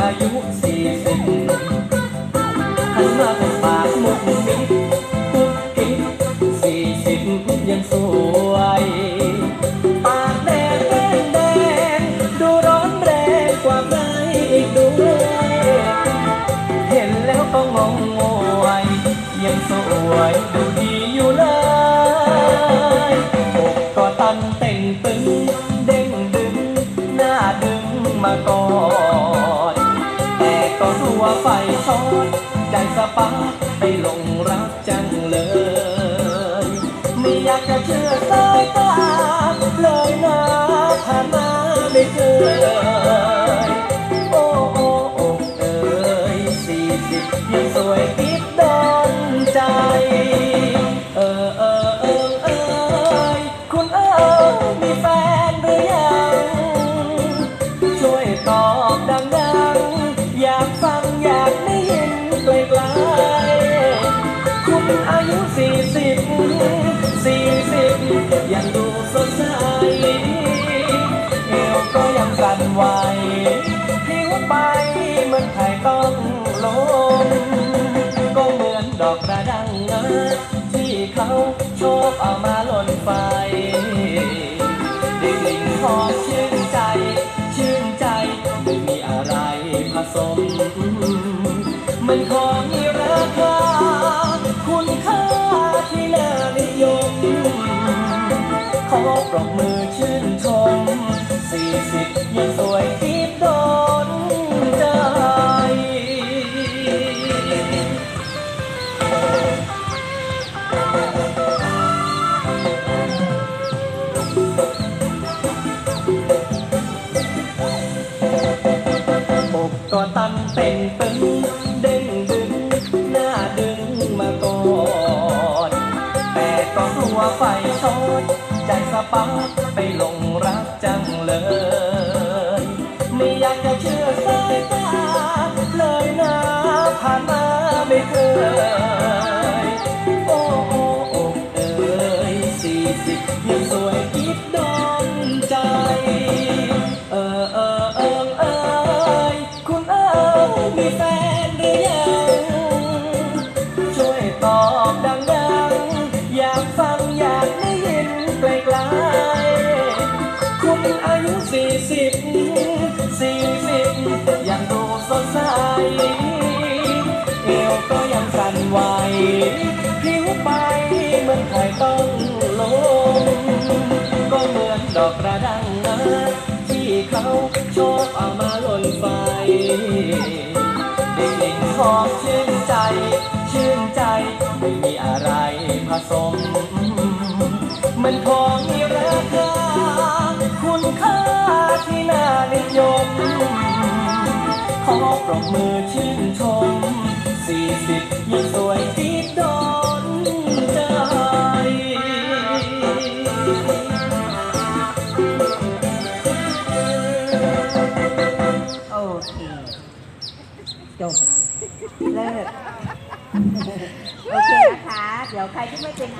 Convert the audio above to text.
อายุสี่สิบหันมาเป็นปากมุกมิดกุ๊กกิ๊กสี่สิบยังสวย ปากแดงแก้มแดงดูร้อนแรงกว่าใครอีกด้วยเห็นแล้วก็งงงวยยังสวยดูดีอยู่เลยอกก็ตันเต่งตึงเด้งดึงหน้าดึงมาก่อน ก็รู้ว่าไฟช็อตใจสปาร์คไปหลงรักจังเลย ไม่อยากจะเชื่อสายตาเลยนะผ่านมาไม่เจอ อายุสี่สิบสี่สิบยังดูสดใสเอวก็ยังสั่นไหวผิวไปเหมือนไข่ต้องลมก็เหมือนดอกกระดังนะที่เขาโชบเอามาหล่นไฟได้กลิ่นหอมชื่นใจ ชื่นใจไม่มีอะไรผสมมันของ สิบยังสวยติดโดนใจ อกก็ตันเต่งตึงเด้งดึง หน้าดึงมาก่อนแต่ก็กลัวไฟช็อตใจสปาร์คไปหลงรัก ไม่เคย โอ้โอ้โอ้เอ้ยสี่สิบยังสวยคิดโดนใจ เออเออเออเอยคุณเอ๋ยมีแฟนหรือยัง ช่วยตอบดังๆอยากฟังอยากได้ยินไกลๆคุณอายุสี่สิบสี่สิบยังดูสดใสเอวก็ยังสั่น ไหวผิวไปเหมือนไข่ต้องลงก็เหมือนดอกกระดังนะที่เขาชอบเอามาหล่นไฟได้กลิ่นหอมชื่นใจ ชื่นใจไม่มีอะไรผสม มันของมีราคาคุณค่าที่น่านิยมขอปรบมือชื่นชม สี่สิบยังสวยติดโดนใจ โอเค จบ เลิก โอเคนะคะ เดี๋ยวใครที่ไม่เป็น